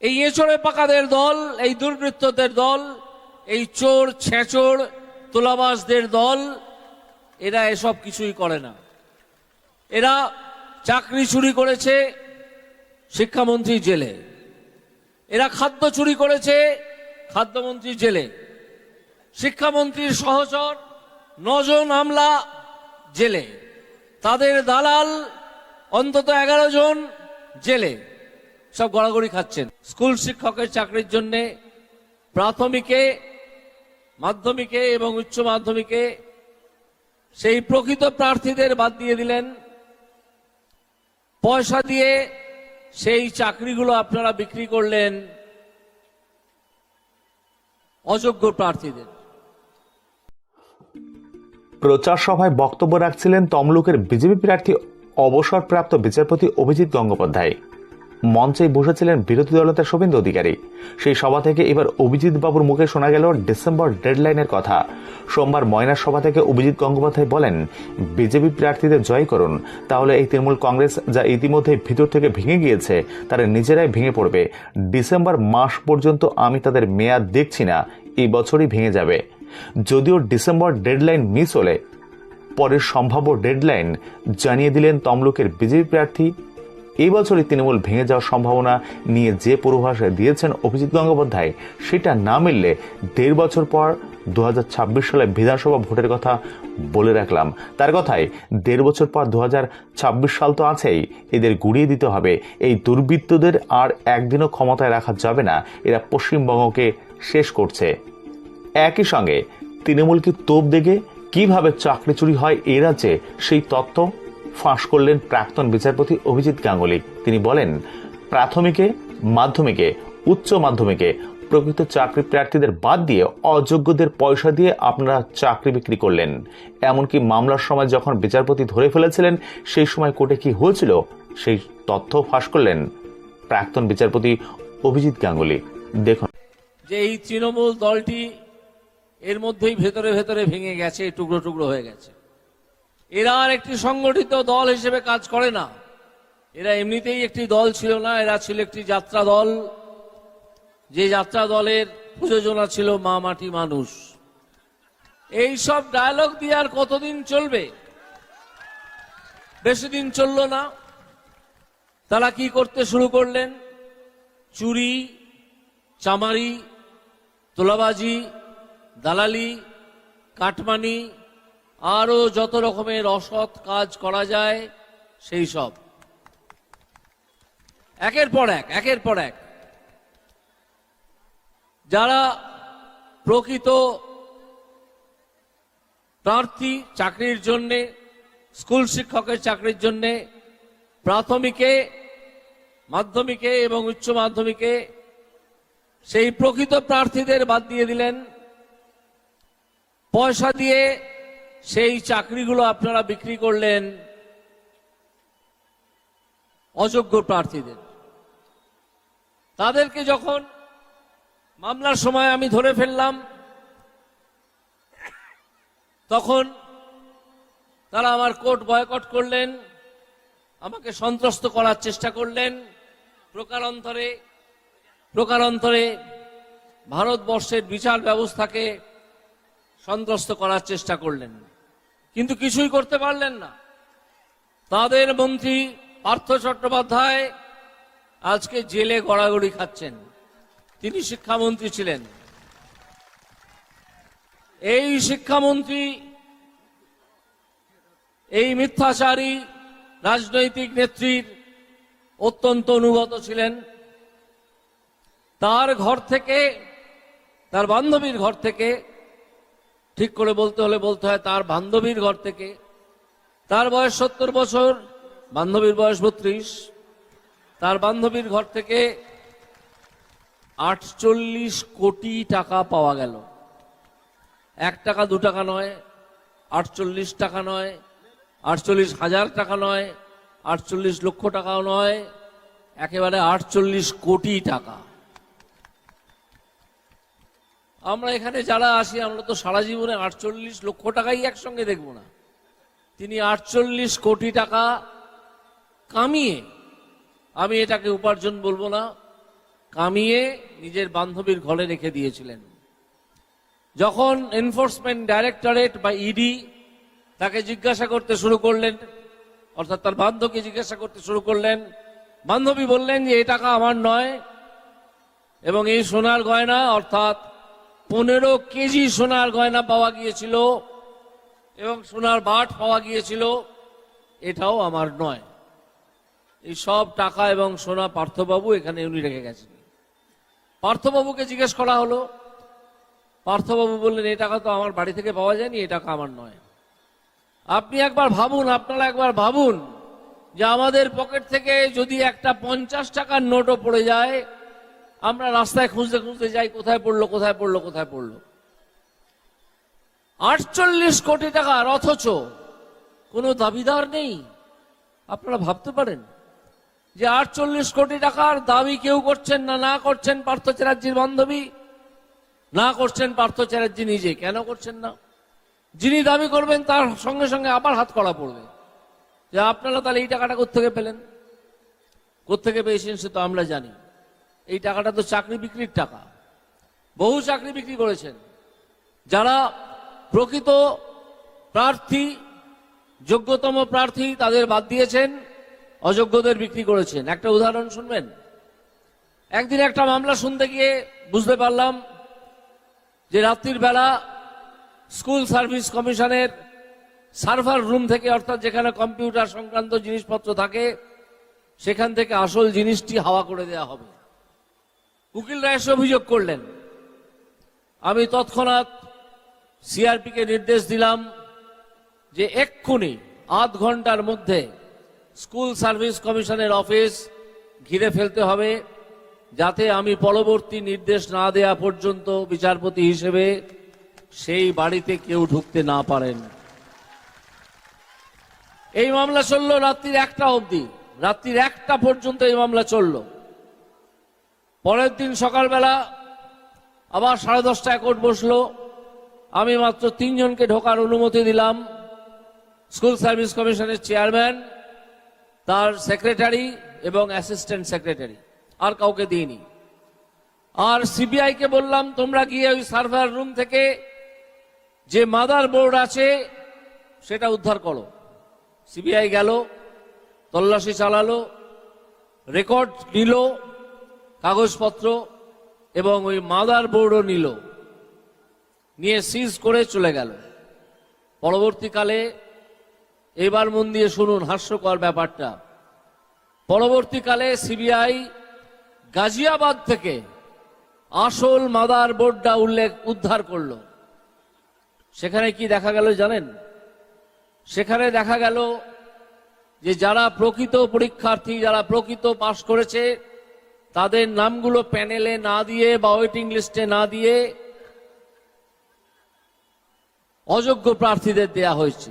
এই এঁচড়ে পাকাদের দল, এই দুর্বৃত্তদের দল, এই চোর ছেঁচড় তোলাবাসদের দল, এরা এসব কিছুই করে না। এরা চাকরি চুরি করেছে শিক্ষামন্ত্রী জেলে। এরা খাদ্য চুরি করেছে খাদ্যমন্ত্রী জেলে। শিক্ষামন্ত্রীর সহচর নজন আমলা জেলে। তাদের দালাল অন্তত এগারো জন জেলে। সব গড়াগড়ি খাচ্ছেন। স্কুল শিক্ষকের চাকরির জন্য প্রাথমিকে, মাধ্যমিকে এবং উচ্চ মাধ্যমিকে সেই প্রকৃত প্রার্থীদের বাদ দিয়ে দিলেন। পয়সা দিয়ে সেই চাকরিগুলো আপনারা বিক্রি করলেন অযোগ্য প্রার্থীদের। প্রচার সভায় বক্তব্য রাখছিলেন তমলুকের বিজেপি প্রার্থী, অবসরপ্রাপ্ত বিচারপতি অভিজিৎ গঙ্গোপাধ্যায়। মঞ্চেই বসেছিলেন বিরোধী দলনেতা শুভেন্দু অধিকারী। সেই সভা থেকে এবার অভিজিৎ বাবুর মুখে শোনা গেল ডিসেম্বর ডেডলাইনের কথা। সোমবার ময়নার সভা থেকে অভিজিৎ গঙ্গোপাধ্যায় বলেন, বিজেপি প্রার্থীদের জয় করুন, তাহলে এই তৃণমূল কংগ্রেস যা ইতিমধ্যে ভিতর থেকে ভেঙে গিয়েছে, তারা নিজেরাই ভেঙে পড়বে। ডিসেম্বর মাস পর্যন্ত আমি তাদের মেয়াদ দেখছি না, এই বছরই ভেঙে যাবে। যদিও ডিসেম্বর ডেডলাইন মিস হলে, পরের সম্ভাব্য ডেডলাইন জানিয়ে দিলেন তমলুকের বিজেপি প্রার্থী এই বছরই তৃণমূল ভেঙে যাওয়ার সম্ভাবনা নিয়ে যে পূর্বাভাস দিয়েছেন অভিজিৎ গঙ্গোপাধ্যায়, সেটা না মিললে দেড় বছর পর দু হাজার ছাব্বিশ সালে বিধানসভা ভোটের কথা বলে রাখলাম। তার কথায়, দেড় বছর পর দু হাজার ছাব্বিশ সাল তো আছেই, এদের গুড়িয়ে দিতে হবে। এই দুর্বৃত্তদের আর একদিনও ক্ষমতায় রাখা যাবে না। এরা পশ্চিমবঙ্গকে শেষ করছে। একই সঙ্গে, তৃণমূল কি তোপ দেখে কীভাবে চাকরি চুরি হয় এ রাজ্যে? সেই তথ্য ফাঁস করলেন প্রাক্তন বিচারপতি অভিজিৎ গাঙ্গুলি। তিনি বলেন, প্রাথমিকে, মাধ্যমিকে, উচ্চ মাধ্যমিকে প্রকৃত চাকরি প্রার্থীদের বাদ দিয়ে অযোগ্যদের পয়সা দিয়ে আপনারা চাকরি বিক্রি করলেন। এমনকি মামলার সময় যখন বিচারপতি ধরে ফেলেছিলেন, সেই সময় কোর্টে কি হয়েছিল, সেই তথ্য ফাঁস করলেন প্রাক্তন বিচারপতি অভিজিৎ গাঙ্গুলি। দেখুন। যে এই তৃণমূল দলটি এর মধ্যেই ভেতরে ভেতরে ভেঙে গেছে টুকরো টুকরো হয়ে গেছে। এরা আর একটি সংগঠিত দল হিসেবে কাজ করে না। এরা এমনিতেই একটি দল ছিল না, এরা ছিল একটি যাত্রা দল। যে যাত্রা দলের প্রযোজনা ছিল মা মাটি মানুষ। এই সব ডায়লগ দিয়ে আর কতদিন চলবে? বেশি দিন চলল না। তারা কি করতে শুরু করলেন? চুরি, চামারি, তোলাবাজি, দালালি, কাটমানি আরও যত রকমের অসৎ কাজ করা যায়, সেই সব। একের পর এক, একের পর এক। যারা প্রকৃত প্রার্থী চাকরির জন্য, স্কুল শিক্ষকের চাকরির জন্য, প্রাথমিকে, মাধ্যমিকে এবং উচ্চ মাধ্যমিকে সেই প্রকৃত প্রার্থীদের বাদ দিয়ে দিলেন, পয়সা দিয়ে সেই চাকরিগুলো আপনারা বিক্রি করলেন অযোগ্য প্রার্থীদের। তাদেরকে যখন মামলার সময় আমি ধরে ফেললাম, তখন তারা আমার কোর্ট বয়কট করলেন, আমাকে সন্ত্রস্ত করার চেষ্টা করলেন। প্রকারান্তরে প্রকারান্তরে ভারতবর্ষের বিচার ব্যবস্থাকে সন্ত্রস্ত করার চেষ্টা করলেন। কিন্তু কিছুই করতে পারলেন না। তাদের মন্ত্রী পার্থ চট্টোপাধ্যায় আজকে জেলে গড়াগড়ি খাচ্ছেন। তিনি শিক্ষামন্ত্রী ছিলেন। এই শিক্ষামন্ত্রী, এই মিথ্যাচারী রাজনৈতিক নেত্রীর অত্যন্ত অনুগত ছিলেন। তার ঘর থেকে, তার বান্ধবীর ঘর থেকে ঠিক করে বলতে হলে বলতে হয় তার বান্ধবীর ঘর থেকে। তার বয়স সত্তর বছর, বান্ধবীর বয়স বত্রিশ। তার বান্ধবীর ঘর থেকে আটচল্লিশ কোটি টাকা পাওয়া গেল। এক টাকা দু টাকা নয়, আটচল্লিশ টাকা নয়, আটচল্লিশ হাজার টাকা নয়, আটচল্লিশ লক্ষ টাকাও নয়, একেবারে আটচল্লিশ কোটি টাকা। আমরা এখানে যারা আসি, আমরা তো সারা জীবনে আটচল্লিশ লক্ষ টাকাই একসঙ্গে দেখব না। তিনি আটচল্লিশ কোটি টাকা কামিয়ে, আমি এটাকে উপার্জন বলব না, কামিয়ে নিজের বান্ধবীর ঘরে রেখে দিয়েছিলেন। যখন এনফোর্সমেন্ট ডাইরেক্টরেট বা ইডি তাকে জিজ্ঞাসা করতে শুরু করলেন, অর্থাৎ তার বান্ধবকে জিজ্ঞাসা করতে শুরু করলেন, বান্ধবী বললেন যে এই টাকা আমার নয় এবং এই সোনার গয়না, অর্থাৎ পনেরো কেজি সোনার গয়না পাওয়া গিয়েছিল এবং সোনার বাট পাওয়া গিয়েছিল। এটাও আমার নয়। এই সব টাকা এবং সোনা পার্থবাবু এখানে উনি রেখে গেছেন। পার্থবাবুকে জিজ্ঞেস করা হলো। পার্থবাবু বললেন, এই টাকা তো আমার বাড়ি থেকে পাওয়া যায়নি, এই টাকা আমার নয়। আপনি একবার ভাবুন, আপনারা একবার ভাবুন যে আমাদের পকেট থেকে যদি একটা পঞ্চাশ টাকার নোটও পড়ে যায় আমরা রাস্তায় খুঁজতে খুঁজতে যাই, কোথায় পড়ল কোথায় পড়ল কোথায় পড়ল। আটচল্লিশ কোটি টাকার অথচ কোনো দাবিদার নেই। আপনারা ভাবতে পারেন যে আটচল্লিশ কোটি টাকার দাবি কেউ করছেন না না করছেন পার্থ চ্যাটার্জির বান্ধবী? না করছেন পার্থ চ্যাটার্জি নিজে, কেন করছেন না? যিনি দাবি করবেন, তার সঙ্গে সঙ্গে আবার হাত করা পড়বে। যে আপনারা তাহলে এই টাকাটা কোথেকে পেলেন? কোথেকে পেয়েছেন সে তো আমরা জানি। এই টাকাটা তো চাকরি বিক্রির টাকা। বহু চাকরি বিক্রি করেছেন। যারা প্রকৃত প্রার্থী, যোগ্যতম প্রার্থী তাদের বাদ দিয়েছেন, অযোগ্যদের বিক্রি করেছেন। একটা উদাহরণ শুনবেন? একদিন একটা মামলা শুনতে গিয়ে বুঝতে পারলাম যে রাত্রির বেলা স্কুল সার্ভিস কমিশনের সার্ভার রুম থেকে, অর্থাৎ যেখানে কম্পিউটার সংক্রান্ত জিনিসপত্র থাকে, সেখান থেকে আসল জিনিসটি হাওয়া করে দেওয়া হবে। উকিলরা এসে অভিযোগ করলেন। আমি তৎক্ষণাৎ সিআরপিকে নির্দেশ দিলাম যে এক্ষুনি আধ ঘণ্টার মধ্যে স্কুল সার্ভিস কমিশনের অফিস ঘিরে ফেলতে হবে, যাতে আমি পরবর্তী নির্দেশ না দেয়া পর্যন্ত বিচারপতি হিসেবে সেই বাড়িতে কেউ ঢুকতে না পারেন। এই মামলা চলল রাত্রির একটা অবধি। রাত্রির একটা পর্যন্ত এই মামলা চলল। পরের দিন সকালবেলা আবার সাড়ে দশটায় কোর্ট বসল। আমি মাত্র তিনজনকে ঢোকার অনুমতি দিলাম। স্কুল সার্ভিস কমিশনের চেয়ারম্যান, তার সেক্রেটারি এবং অ্যাসিস্ট্যান্ট সেক্রেটারি। আর কাউকে দিইনি। আর সিবিআই কে বললাম, তোমরা গিয়ে ওই সার্ভার রুম থেকে যে মাদার বোর্ড আছে, সেটা উদ্ধার করো। সিবিআই গেল, তল্লাশি চালালো, রেকর্ড নিল কাগজপত্র এবং ওই মাদার বোর্ডও নিল। নিয়ে সিজ করে চলে গেল। পরবর্তীকালে এবার মন দিয়ে শুনুন হাস্যকর ব্যাপারটা। পরবর্তীকালে সিবিআই গাজিয়াবাদ থেকে আসল মাদার বোর্ডটা উল্লেখ উদ্ধার করল। সেখানে কি দেখা গেল জানেন? সেখানে দেখা গেল যে যারা প্রকৃত পরীক্ষার্থী, যারা প্রকৃত পাশ করেছে তাদের নামগুলো প্যানেলে না দিয়ে বা ওয়েটিং লিস্টে না দিয়ে অযোগ্য প্রার্থীদের দেয়া হয়েছে।